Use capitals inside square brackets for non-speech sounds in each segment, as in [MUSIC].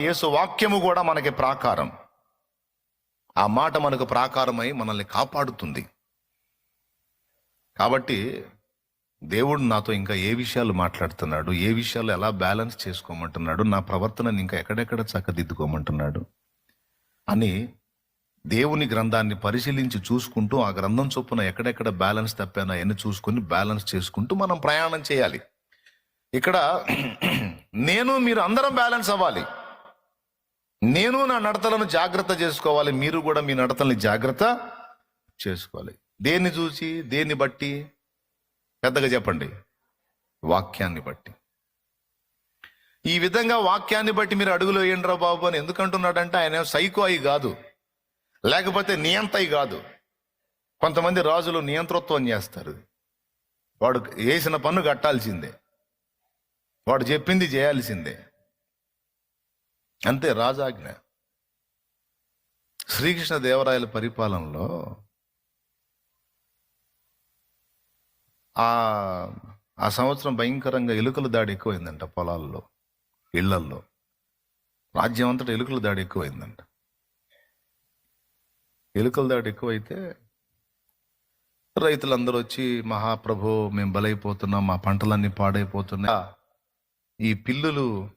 యేసు వాక్యము కూడా మనకి ప్రాకారం. ఆ మాట మనకు ప్రాకారమై మనల్ని కాపాడుతుంది. కాబట్టి దేవుడు నాతో ఇంకా ఏ విషయాలు మాట్లాడుతున్నాడు? ఏ విషయాలు ఎలా బ్యాలెన్స్ చేసుకోమంటున్నాడు? నా ప్రవర్తనని ఇంకా ఎక్కడెక్కడ చక్కదిద్దుకోమంటున్నాడు? అని దేవుని గ్రంథాన్ని పరిశీలించి చూసుకుంటూ ఆ గ్రంథం చొప్పున ఎక్కడెక్కడ బ్యాలెన్స్ తప్పానో అవన్నీ చూసుకుని బ్యాలెన్స్ చేసుకుంటూ మనం ప్రయాణం చేయాలి. ఇక్కడ [CLEARS THROAT] నేను మీరు అందరం బ్యాలెన్స్ అవ్వాలి. నేను నా నడతలను జాగ్రత్త చేసుకోవాలి మీరు కూడా మీ నడతల్ని జాగ్రత్త చేసుకోవాలి. దేన్ని చూసి దేన్ని బట్టి? పెద్దగా చెప్పండి. వాక్యాన్ని బట్టి. ఈ విధంగా వాక్యాన్ని బట్టి మీరు అడుగులు వేయండిరా బాబు అని ఎందుకంటున్నాడంటే ఆయన సైకో అయి కాదు. లేకపోతే నియంతయి కాదు. కొంతమంది రాజులు నియంతృత్వం చేస్తారు. వాడు వేసిన పన్ను కట్టాల్సిందే. వాడు చెప్పింది చేయాల్సిందే. అంతే రాజాజ్ఞ. శ్రీకృష్ణ దేవరాయల పరిపాలనలో ఆ ఆ సంవత్సరం భయంకరంగా ఎలుకల దాడి ఎక్కువైందంట పొలాల్లో ఇళ్ళల్లో. రాజ్యం అంతటా ఎలుకల దాడి ఎక్కువైందంట. ఎలుకల దాడి ఎక్కువైతే రైతులందరూ వచ్చి మహాప్రభు మేము బలైపోతున్నాం మా పంటలన్నీ పాడైపోతున్నాయి. ఈ పిల్లులు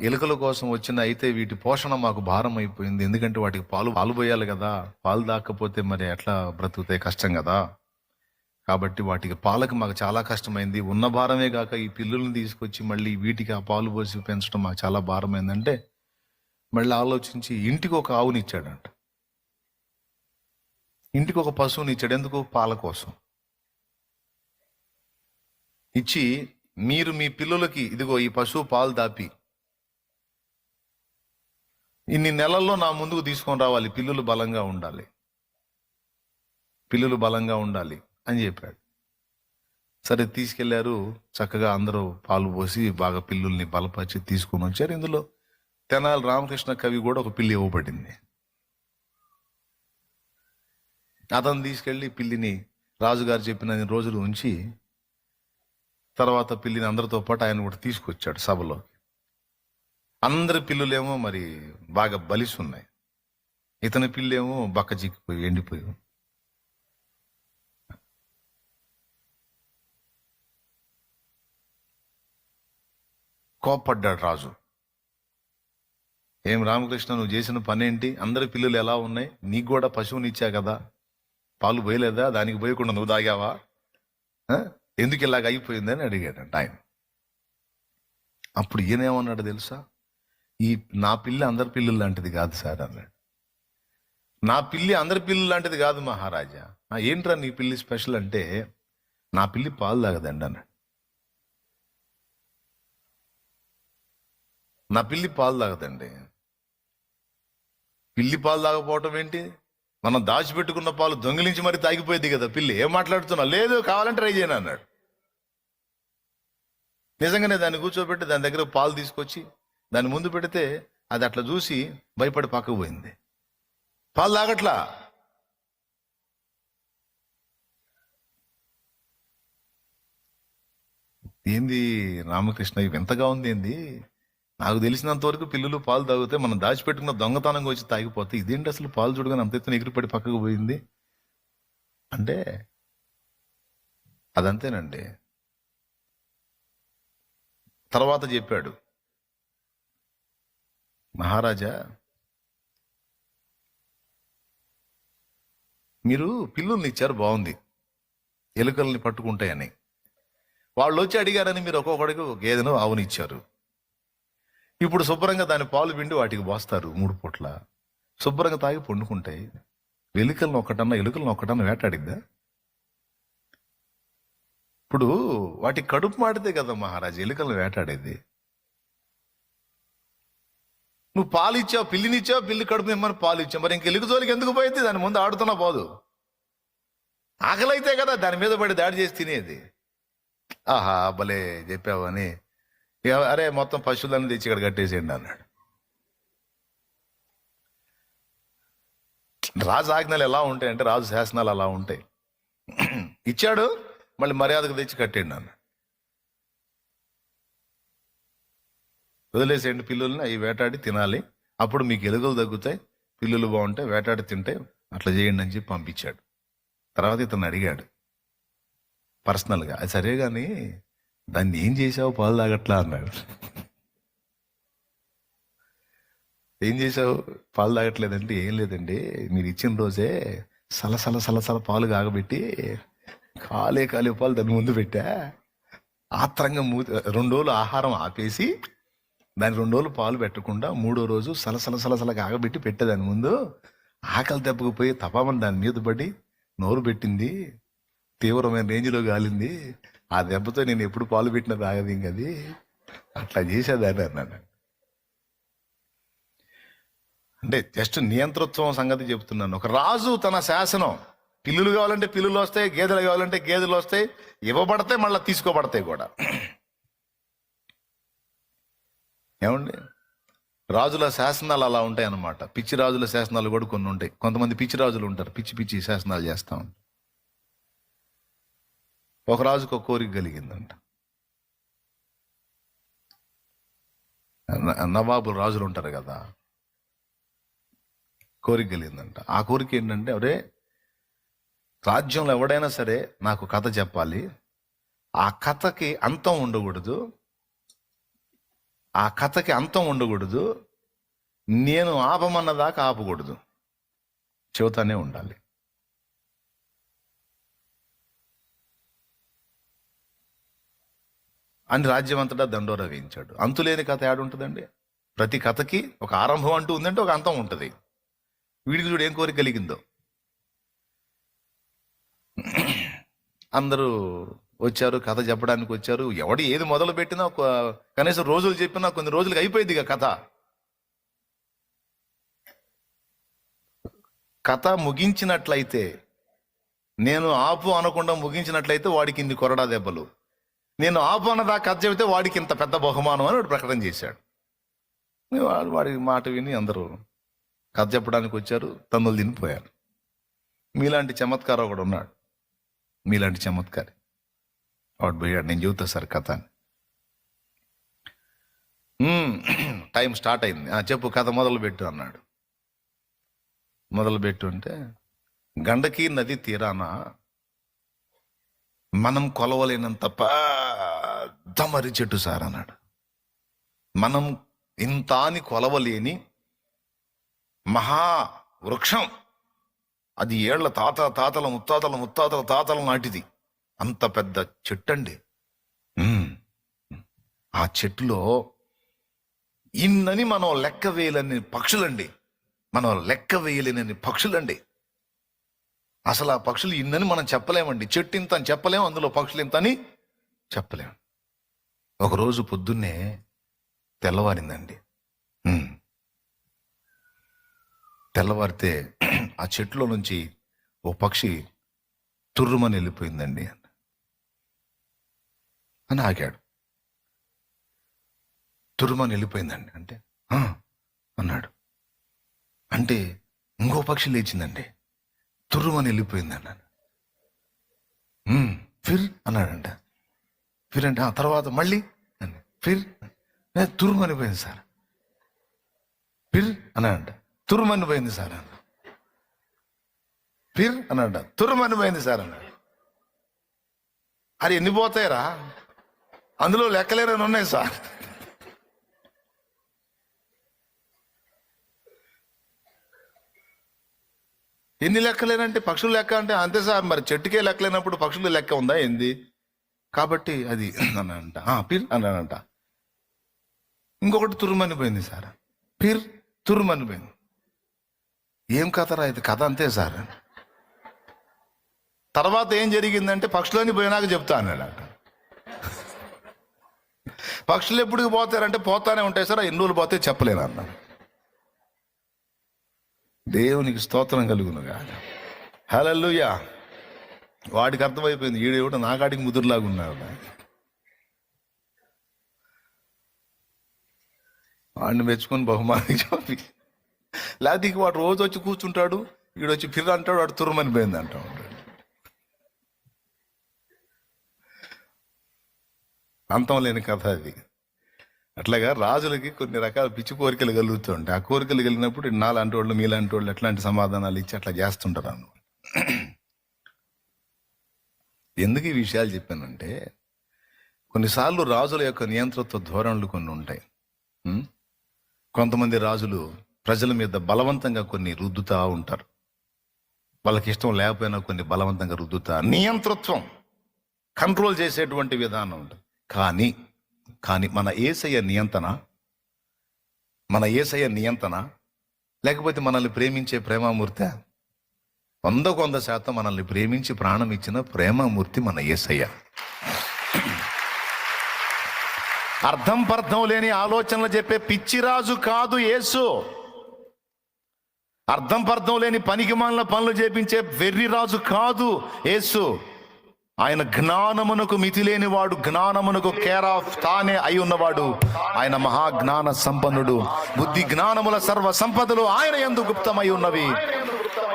ఎలుకల కోసం వచ్చిన అయితే వీటి పోషణ మాకు భారం అయిపోయింది. ఎందుకంటే వాటికి పాలు పాలు పోయాలి కదా. పాలు దాకపోతే మరి ఎట్లా బ్రతుకుతాయి? కష్టం కదా. కాబట్టి వాటికి పాలకు మాకు చాలా కష్టమైంది. ఉన్న భారమే కాక ఈ పిల్లుల్ని తీసుకొచ్చి మళ్ళీ వీటికి ఆ పాలు పోసి పెంచడం మాకు చాలా భారమైందంటే మళ్ళీ ఆలోచించి ఇంటికి ఒక ఆవుని ఇచ్చాడంట. ఇంటికి ఒక పశువుని ఇచ్చాడు. ఎందుకు? పాల కోసం. ఇచ్చి మీరు మీ పిల్లలకి ఇదిగో ఈ పశువు పాలు దాపి. ఇన్ని నెలల్లో నా ముందుకు తీసుకొని రావాలి. పిల్లులు బలంగా ఉండాలి. పిల్లులు బలంగా ఉండాలి అని చెప్పాడు. సరే తీసుకెళ్ళారు. చక్కగా అందరూ పాలు పోసి బాగా పిల్లుల్ని బలపరిచి తీసుకొని వచ్చారు. ఇందులో తెనాలి రామకృష్ణ కవి కూడా ఒక పిల్లి ఇవ్వబడింది. అతను తీసుకెళ్ళి పిల్లిని రాజుగారు చెప్పిన రోజులు ఉంచి తర్వాత పిల్లిని అందరితో పాటు ఆయన కూడా తీసుకొచ్చాడు సభలో. అందరి పిల్లులేమో మరి బాగా బలిసి ఉన్నాయి. ఇతని పిల్లేమో బక్క చిక్కిపోయి ఎండిపోయి కోప్పడ్డాడు రాజు. ఏం రామకృష్ణ నువ్వు చేసిన పనేంటి? అందరి పిల్లలు ఎలా ఉన్నాయి? నీకు కూడా పశువుని ఇచ్చా కదా? పాలు పోయలేదా? దానికి పోయకుండా నువ్వు తాగావా? ఎందుకు ఇలాగ అయిపోయిందని అడిగాడంట ఆయన. అప్పుడు ఈయనేమన్నాడు తెలుసా? ఈ నా పిల్లి అందరి పిల్లలు లాంటిది కాదు సార్ అన్నాడు. నా పిల్లి అందరి పిల్లలు లాంటిది కాదు మహారాజా. ఏంట్రా నీ పిల్లి స్పెషల్ అంటే నా పిల్లి పాలు తాగదండి అన్నాడు. నా పిల్లి పాలు తాగదండి. పిల్లి పాలు తాగపోవటం ఏంటి? మనం దాచిపెట్టుకున్న పాలు దొంగిలించి మరి తాగిపోయేది కదా పిల్లి. ఏం మాట్లాడుతున్నా లేదు కావాలంటే ట్రై చేయను అన్నాడు. నిజంగానే దాన్ని కూర్చోబెట్టి దాని దగ్గర పాలు తీసుకొచ్చి దాన్ని ముందు పెడితే అది అట్లా చూసి భయపడి పక్కకు పోయింది. పాలు తాగట్లా? ఏంది రామకృష్ణ ఇవి ఎంతగా ఉంది ఏంది? నాకు తెలిసినంత వరకు పిల్లలు పాలు తాగితే మనం దాచిపెట్టుకున్న దొంగతనంగా వచ్చి తాగిపోతే ఇదేంటి అసలు పాలు చూడగానే అంత ఎత్తున ఎగిరిపడి పక్కకు పోయింది? అంటే అదంతేనండి. తర్వాత చెప్పాడు. మహారాజా మీరు పిల్లుల్ని ఇచ్చారు బాగుంది. ఎలుకల్ని పట్టుకుంటాయని. వాళ్ళు వచ్చి అడిగారని మీరు ఒక్కొక్కడికి గేదెను ఆవుని ఇచ్చారు. ఇప్పుడు శుభ్రంగా దాని పాలు పిండి వాటికి పోస్తారు మూడు పూట్ల. శుభ్రంగా తాగి పండుకుంటాయి ఎలుకలను ఒకటన్నా ఎలుకలను ఒకటన్నా వేటాడిద్దా? ఇప్పుడు వాటి కడుపు మాడితే కదా మహారాజు ఎలుకలను వేటాడేది. నువ్వు పాలు ఇచ్చావు పిల్లినిచ్చావు పిల్లి కడుపు నిమ్మని పాలు ఇచ్చావు. మరి ఇంక ఎలుక జోలికి ఎందుకు పోయింది? దాని ముందు ఆడుతున్నా పోదు. ఆకలైతే కదా దాని మీద పడి దాడి చేసి తినేది. ఆహా భలే చెప్పావని అరే మొత్తం పశువులన్నీ తెచ్చి ఇక్కడ కట్టేసేయండి అన్నాడు. రాజు ఆజ్ఞలు ఎలా ఉంటాయి అంటే రాజు శాసనాలు అలా ఉంటాయి. ఇచ్చాడు మళ్ళీ మర్యాదకు తెచ్చి కట్టేయండి అన్నాడు. వదిలేసేయండి పిల్లుల్ని అవి వేటాడి తినాలి. అప్పుడు మీకు ఎలుకలు తగ్గుతాయి పిల్లులు బాగుంటాయి వేటాడి తింటే అట్లా చేయండి అని చెప్పి పంపించాడు. తర్వాత ఇతను అడిగాడు. పర్సనల్గా అది సరే కానీ దాన్ని ఏం చేసావు పాలు తాగట్లా అన్నాడు. ఏం చేసావు పాలు తాగట్లేదంటే ఏం లేదండి. మీరు ఇచ్చిన రోజే సలసల సలసల పాలు కాగబెట్టి కాలే కాలే పాలు దాని ముందు పెట్టా. ఆత్రంగా మూ రెండు రోజులు ఆహారం ఆపేసి దాని రెండు రోజులు పాలు పెట్టకుండా మూడో రోజు సలసల సలసల కాగబెట్టి పెట్టే దాని ముందు. ఆకలి దెబ్బకు పోయి తపామని దాని మీద పడి నోరు పెట్టింది. తీవ్రమైన రేంజ్లో గాలింది. ఆ దెబ్బతో నేను ఎప్పుడు పాలు పెట్టిన తాగదు ఇంకది అట్లా చేసేదాన్ని అన్నాను అంటే జస్ట్ నియంతృత్వం సంగతి చెప్తున్నాను. ఒక రాజు తన శాసనం పిల్లులు కావాలంటే పిల్లులు వస్తాయి గేదెలు కావాలంటే గేదెలు వస్తాయి ఇవ్వబడతాయి మళ్ళీ తీసుకోబడతాయి కూడా. ఏమండి? రాజుల శాసనాలు అలా ఉంటాయి అన్నమాట పిచ్చి రాజుల శాసనాలు కూడా కొన్ని ఉంటాయి. కొంతమంది పిచ్చి రాజులు ఉంటారు. పిచ్చి పిచ్చి శాసనాలు చేస్తూ ఉంటారు. ఒక రాజుకు ఒక కోరిక కలిగిందంట. నవాబులు రాజులు ఉంటారు కదా. కోరిక కలిగిందంట. ఆ కోరిక ఏంటంటే అరే రాజ్యంలో ఎవడైనా సరే నాకు కథ చెప్పాలి. ఆ కథకి అంతం ఉండకూడదు. ఆ కథకి అంతం ఉండకూడదు. నేను ఆపమన్నదాకా ఆపకూడదు. చెబుతానే ఉండాలి. అని రాజ్యం అంతటా దండోరా వేయించాడు. అంతులేని కథ ఏడుంటుందండి ప్రతి కథకి ఒక ఆరంభం అంటూ ఉందంటే ఒక అంతం ఉంటుంది. వీడికి చూడు ఏం కోరిక కలిగిందో. అందరూ వచ్చారు కథ చెప్పడానికి వచ్చారు. ఎవడు ఏది మొదలు పెట్టినా ఒక కనీసం రోజులు చెప్పినా కొన్ని రోజులకి అయిపోయింది ఇక కథ. కథ ముగించినట్లయితే నేను ఆపు అనకుండా ముగించినట్లయితే వాడికి ఇన్ని కొరడా దెబ్బలు. నేను ఆపు కథ చెబితే వాడికి ఇంత పెద్ద బహుమానం అని వాడు ప్రకటన చేశాడు. వాడు వాడి మాట విని అందరూ కథ చెప్పడానికి వచ్చారు తన్నులు తినిపోయారు. మీలాంటి చమత్కారం ఒకడు ఉన్నాడు. మీలాంటి చమత్కారి. వాడు పోయాడు. నేను చెబుతా సార్ కథ అని. టైం స్టార్ట్ అయింది. "ఆ, చెప్పు కథ మొదలుపెట్టు అన్నాడు. మొదలుపెట్టు అంటే గండకీ నది తీరాన మనం కొలవలేనంత పెద్ద మర్రి చెట్టు సార్ అన్నాడు. మనం ఇంత అని కొలవలేని మహా వృక్షం. అది ఏళ్ళ తాత తాతల ముత్తాతల ముత్తాతల తాతల నాటిది. అంత పెద్ద చెట్టు అండి ఆ చెట్టులో ఇన్నని మనం లెక్క వేయలేని పక్షులండి. మనం లెక్క వేయలేని పక్షులండి. అసలు ఆ పక్షులు ఇన్నని మనం చెప్పలేమండి. చెట్టు ఇంత అని చెప్పలేం అందులో పక్షులు ఇంత అని చెప్పలేము ఒకరోజు పొద్దున్నే తెల్లవారిందండి. తెల్లవారితే ఆ చెట్టులో నుంచి ఓ పక్షి తుర్రుమని వెళ్ళిపోయిందండి అని ఆగాడు. తుర్రుమని వెళ్ళిపోయిందండి అంటే "ఆ," అన్నాడు. అంటే ఇంకో పక్షి లేచిందండి. తుర్రుమని వెళ్ళిపోయింది అన్నాడు ఫిర్ అన్నాడంట. ఫిర్ అంటే "ఆ, తర్వాత మళ్ళీ ఫిర్ "ఏ, తురుమనిపోయింది సార్ ఫిర్ అన్నాడంట తుర్రుమని పోయింది సార్ అన్న ఫిర్ అన్నాడ తుర్రుమని పోయింది సార్ అన్నాడు అది ఎన్ని పోతాయరా అందులో లెక్కలేరని ఉన్నాయి సార్ ఎన్ని లెక్కలేనంటే పక్షులు లెక్క అంటే అంతే సార్ మరి చెట్టుకే లెక్కలేనప్పుడు పక్షులు లెక్క ఉందా ఏంది కాబట్టి అది అనంట "ఆ, పిర్ అన్నాడంట ఇంకొకటి తురుమని పోయింది సార్. పిర్ తురుమని పోయింది. ఏం కథరా ఇది? కథ అంతే సార్. తర్వాత ఏం జరిగిందంటే పక్షులని పోయినాక చెప్తా అక్కడ. పక్షులు ఎప్పుడు పోతారంటే పోతానే ఉంటాయి సార్ ఎన్ని రోజులు పోతే చెప్పలేను అన్న దేవునికి స్తోత్రం కలుగునుగా హలల్లుయా. వాడికి అర్థమైపోయింది ఈడేవిడ కూడా నాకాడికి ముదురులాగా ఉన్నాడు. వాడిని మెచ్చుకొని బహుమానం చెప్పి. లేకపోతే ఇక వాడు రోజు వచ్చి కూర్చుంటాడు ఈడు వచ్చి ఫిర్ అంటాడు వాడు తురుమని పోయింది అంటా ఉంటాడు అంతం లేని కథ అది. అట్లాగా రాజులకి కొన్ని రకాల పిచ్చి కోరికలు కలుగుతూ ఉంటాయి. ఆ కోరికలు కలిగినప్పుడు నాలాంటి వాళ్ళు మీలాంటి వాళ్ళు ఎట్లాంటి సమాధానాలు ఇచ్చి అట్లా చేస్తుంటారు అన్నమాట. ఎందుకు ఈ విషయాలు చెప్పానంటే కొన్నిసార్లు రాజుల యొక్క నియంతృత్వ ధోరణులు కొన్ని ఉంటాయి. కొంతమంది రాజులు ప్రజల మీద బలవంతంగా కొన్ని రుద్దుతా ఉంటారు. వాళ్ళకి ఇష్టం లేకపోయినా కొన్ని బలవంతంగా రుద్దుతా. నియంతృత్వం కంట్రోల్ చేసేటువంటి విధానం ఉంటుంది. కానీ కానీ మన ఏసయ్య నియంత్రణ మన ఏసయ్య నియంత్రణ లేకపోతే మనల్ని ప్రేమించే ప్రేమామూర్తి వంద వంద శాతం మనల్ని ప్రేమించి ప్రాణం ఇచ్చిన ప్రేమమూర్తి మన ఏసయ్య. అర్థం పర్థం లేని ఆలోచనలు చెప్పే పిచ్చిరాజు కాదు యేసు. అర్థం పర్థం లేని పనికి మాలిన పనులు చేపించే వెర్రిరాజు కాదు యేసు. ఆయన జ్ఞానమునకు మితి లేనివాడు జ్ఞానమునకు కేర్ ఆఫ్ తానే అయి ఉన్నవాడు. ఆయన మహాజ్ఞాన సంపన్నుడు బుద్ధి జ్ఞానముల సర్వ సంపదలు ఆయన ఎందు గుప్తమై ఉన్నవి.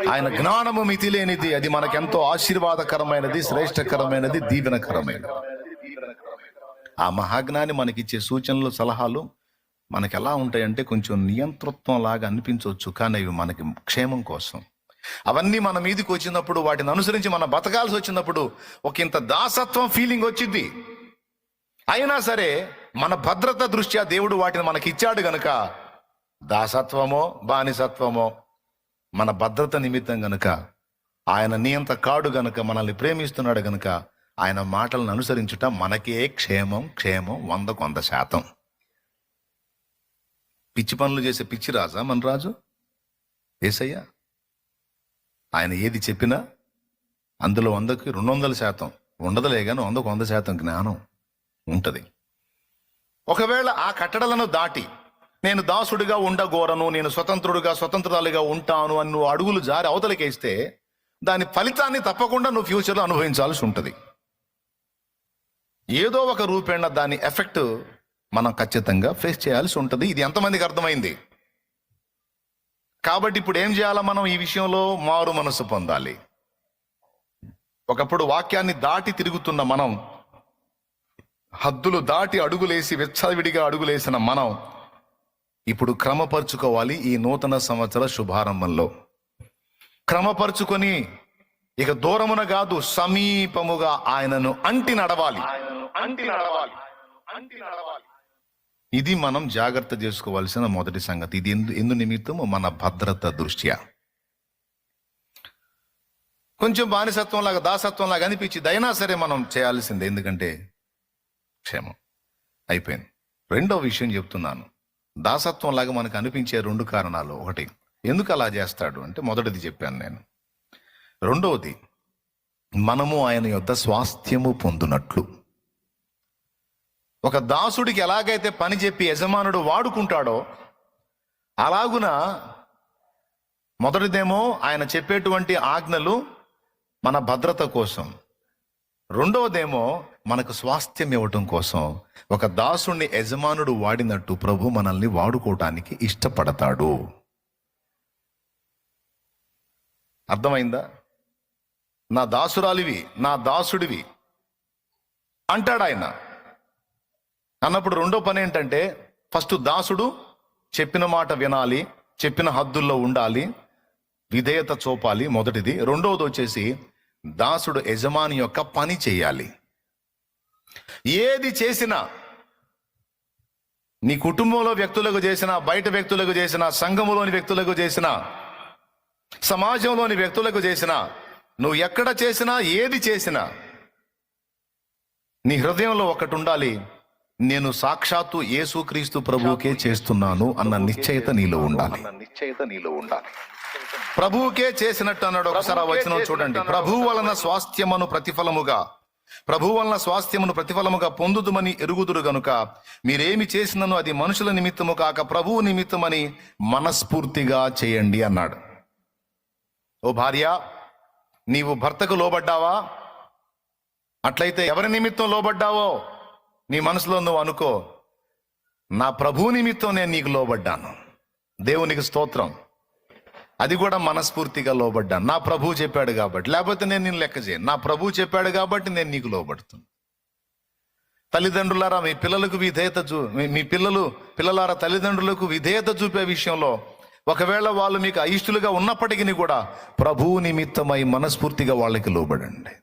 ఆయన జ్ఞానము మితి లేనిది అది మనకెంతో ఆశీర్వాదకరమైనది శ్రేష్టకరమైనది దీవెనకరమైనది. ఆ మహాజ్ఞాని మనకిచ్చే సూచనలు సలహాలు మనకి ఎలా ఉంటాయంటే కొంచెం నియంతృత్వం లాగా అనిపించవచ్చు. కానీ అవి మనకి క్షేమం కోసం. అవన్నీ మన మీదకి వచ్చినప్పుడు వాటిని అనుసరించి మనం బతకాల్సి వచ్చినప్పుడు ఒక ఇంత దాసత్వం ఫీలింగ్ వచ్చింది అయినా సరే మన భద్రత దృష్ట్యా దేవుడు వాటిని మనకి ఇచ్చాడు గనుక దాసత్వమో బానిసత్వమో మన భద్రత నిమిత్తం గనుక ఆయన నియంత కాడు గనుక మనల్ని ప్రేమిస్తున్నాడు గనుక ఆయన మాటలను అనుసరించుట మనకే క్షేమం క్షేమం వంద కొంత శాతం. పిచ్చి పనులు చేసే పిచ్చి రాజా మన రాజు? ఏసయ్యా ఆయన ఏది చెప్పినా అందులో వందకి రెండు వందల శాతం ఉండదులే కానీ వందకు వంద శాతం జ్ఞానం ఉంటుంది. ఒకవేళ ఆ కట్టడలను దాటి నేను దాసుడిగా ఉండగోరను నేను స్వతంత్రుడిగా స్వతంత్రాలుగా ఉంటాను అని నువ్వు అడుగులు జారి అవతలకేస్తే దాని ఫలితాన్ని తప్పకుండా నువ్వు ఫ్యూచర్లో అనుభవించాల్సి ఉంటుంది. ఏదో ఒక రూపేణ దాని ఎఫెక్ట్ మనం ఖచ్చితంగా ఫేస్ చేయాల్సి ఉంటుంది. ఇది ఎంతమందికి అర్థమైంది? కాబట్టి ఇప్పుడు ఏం చేయాలా మనం ఈ విషయంలో మారు మనసు పొందాలి. ఒకప్పుడు వాక్యాన్ని దాటి తిరుగుతున్న మనం హద్దులు దాటి అడుగులేసి విచ్చలవిడిగా అడుగులేసిన మనం ఇప్పుడు క్రమపరుచుకోవాలి ఈ నూతన సంవత్సర శుభారంభంలో. క్రమపరుచుకొని ఇక దూరమున కాదు సమీపముగా ఆయనను అంటి నడవాలి. అంటి నడవాలి. అంటి నడవాలి. ఇది మనం జాగ్రత్త చేసుకోవాల్సిన మొదటి సంగతి. ఇది ఎందు ఎందు నిమిత్తము మన భద్రత దృష్ట్యా. కొంచెం బానిసత్వం లాగా దాసత్వం లాగా అనిపించింది అయినా సరే మనం చేయాల్సిందే. ఎందుకంటే క్షేమం అయిపోయింది. రెండో విషయం చెప్తున్నాను. దాసత్వం లాగా మనకు అనిపించే రెండు కారణాలు ఒకటి. ఎందుకు అలా చేస్తాడు అంటే మొదటిది చెప్పాను నేను. రెండవది మనము ఆయన యొక్క స్వాస్థ్యము పొందునట్లు. ఒక దాసుడికి ఎలాగైతే పని చెప్పి యజమానుడు వాడుకుంటాడో అలాగున మొదటిదేమో ఆయన చెప్పేటువంటి ఆజ్ఞలు మన భద్రత కోసం. రెండవదేమో మనకు స్వాస్థ్యం ఇవ్వటం కోసం ఒక దాసుణ్ణి యజమానుడు వాడినట్టు ప్రభు మనల్ని వాడుకోవటానికి ఇష్టపడతాడు. అర్థమైందా? నా దాసురాలివి నా దాసుడివి అంటాడు ఆయన. అన్నప్పుడు రెండో పని ఏంటంటే ఫస్ట్ దాసుడు చెప్పిన మాట వినాలి చెప్పిన హద్దుల్లో ఉండాలి విధేయత చూపాలి మొదటిది. రెండవది వచ్చేసి దాసుడు యజమాని యొక్క పని చేయాలి. ఏది చేసినా నీ కుటుంబంలో వ్యక్తులకు చేసిన బయట వ్యక్తులకు చేసిన సంఘములోని వ్యక్తులకు చేసిన సమాజంలోని వ్యక్తులకు చేసిన నువ్వు ఎక్కడ చేసినా ఏది చేసినా నీ హృదయంలో ఒకటి ఉండాలి నేను సాక్షాత్తు యేసుక్రీస్తు ప్రభువుకే చేస్తున్నాను అన్న నిశ్చయత నీలో ఉండాలి. నిశ్చయత నీలో ఉండాలి. ప్రభువుకే చేసినట్టు అన్నాడు ఒకసారి ఆ వచనం చూడండి. ప్రభు వలన స్వాస్థ్యమును ప్రతిఫలముగా ప్రభు వలన స్వాస్థ్యమును ప్రతిఫలముగా పొందుదుమని ఎరుగుదురు గనుక మీరేమి చేసినను అది మనుషుల నిమిత్తము కాక ప్రభువు నిమిత్తమని మనస్ఫూర్తిగా చేయండి అన్నాడు. ఓ భార్య నీవు భర్తకు లోబడ్డావా? అట్లయితే ఎవరి నిమిత్తం లోబడ్డావో నీ మనసులో నువ్వు అనుకో. నా ప్రభు నిమిత్తం నేను నీకు లోబడ్డాను. దేవునికి స్తోత్రం. అది కూడా మనస్ఫూర్తిగా లోబడ్డాను. నా ప్రభు చెప్పాడు కాబట్టి. లేకపోతే నేను నేను లెక్క చేయను. నా ప్రభు చెప్పాడు కాబట్టి నేను నీకు లోబడుతున్నా. తల్లిదండ్రులారా మీ పిల్లలకు విధేయత చూ మీ పిల్లలు పిల్లలారా తల్లిదండ్రులకు విధేయత చూపే విషయంలో ఒకవేళ వాళ్ళు మీకు అయిష్టులుగా ఉన్నప్పటికీ కూడా ప్రభువు నిమిత్తమై మనస్ఫూర్తిగా వాళ్ళకి లోబడండి.